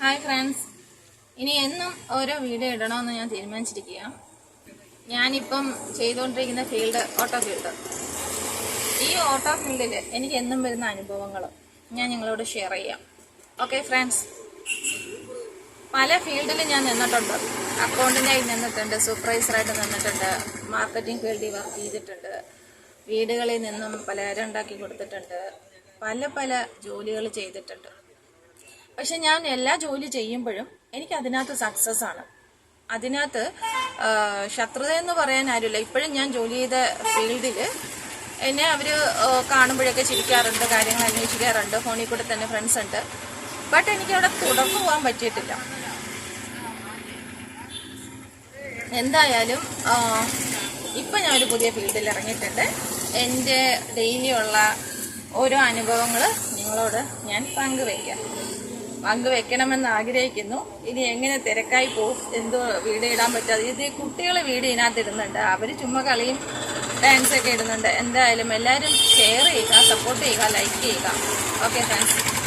Hi friends ഇനി എന്നും ഓരോ വീഡിയോ ഇടണമെന്ന് ഞാൻ തീരുമാനിച്ചിരിക്കുക ഞാനിപ്പം ചെയ്തുകൊണ്ടിരിക്കുന്ന ഫീൽഡ് ഓട്ടോ ഫീൽഡ് ഈ ഓട്ടോ ഫീൽഡിൽ എനിക്ക് എന്നും വരുന്ന അനുഭവങ്ങൾ ഞാൻ നിങ്ങളോട് ഷെയർ ചെയ്യാം. ഓക്കെ ഫ്രണ്ട്സ് പല ഫീൽഡിൽ ഞാൻ നിന്നിട്ടുണ്ട്. അക്കൗണ്ടിനായി നിന്നിട്ടുണ്ട് സൂപ്പർവൈസറായിട്ട് നിന്നിട്ടുണ്ട് മാർക്കറ്റിംഗ് ഫീൽഡിൽ വർക്ക് ചെയ്തിട്ടുണ്ട് വീടുകളിൽ നിന്നും പലഹാരം ഉണ്ടാക്കി കൊടുത്തിട്ടുണ്ട് പല പല ജോലികൾ ചെയ്തിട്ടുണ്ട്. പക്ഷെ ഞാൻ എല്ലാ ജോലി ചെയ്യുമ്പോഴും എനിക്ക് അതിനകത്ത് സക്സസ് ആണ്. അതിനകത്ത് ശത്രുത എന്ന് പറയാൻ ആരുമില്ല. ഇപ്പോഴും ഞാൻ ജോലി ചെയ്ത ഫീൽഡിൽ എന്നെ അവർ കാണുമ്പോഴൊക്കെ ചിരിക്കാറുണ്ട് കാര്യങ്ങൾ അന്വേഷിക്കാറുണ്ട്. ഫോണിൽ കൂടെ തന്നെ ഫ്രണ്ട്സ് ഉണ്ട്. ബട്ട് എനിക്ക് അവിടെ തുടർന്നു പോകാൻ പറ്റിയിട്ടില്ല. എന്തായാലും ഇപ്പം ഞാനൊരു പുതിയ ഫീൽഡിൽ ഇറങ്ങിയിട്ടുണ്ട്. എന്റെ ഡെയിലി ഉള്ള ഓരോ അനുഭവങ്ങൾ നിങ്ങളോട് ഞാൻ പങ്കുവയ്ക്കാം. പങ്കുവെക്കണമെന്ന് ആഗ്രഹിക്കുന്നു ഇനി എങ്ങനെ തിരക്കായി പോകും? എന്തോ വീട് ഇടാൻ പറ്റാതെ. ഇത് കുട്ടികൾ വീഡിയോ ഇതിനകത്ത് ഇടുന്നുണ്ട്. അവർ ചുമ്മാ കളിയും ഡാൻസൊക്കെ ഇടുന്നുണ്ട്. എന്തായാലും എല്ലാവരും ഷെയർ ചെയ്യുക സപ്പോർട്ട് ചെയ്യുക ലൈക്ക് ചെയ്യുക. Okay thanks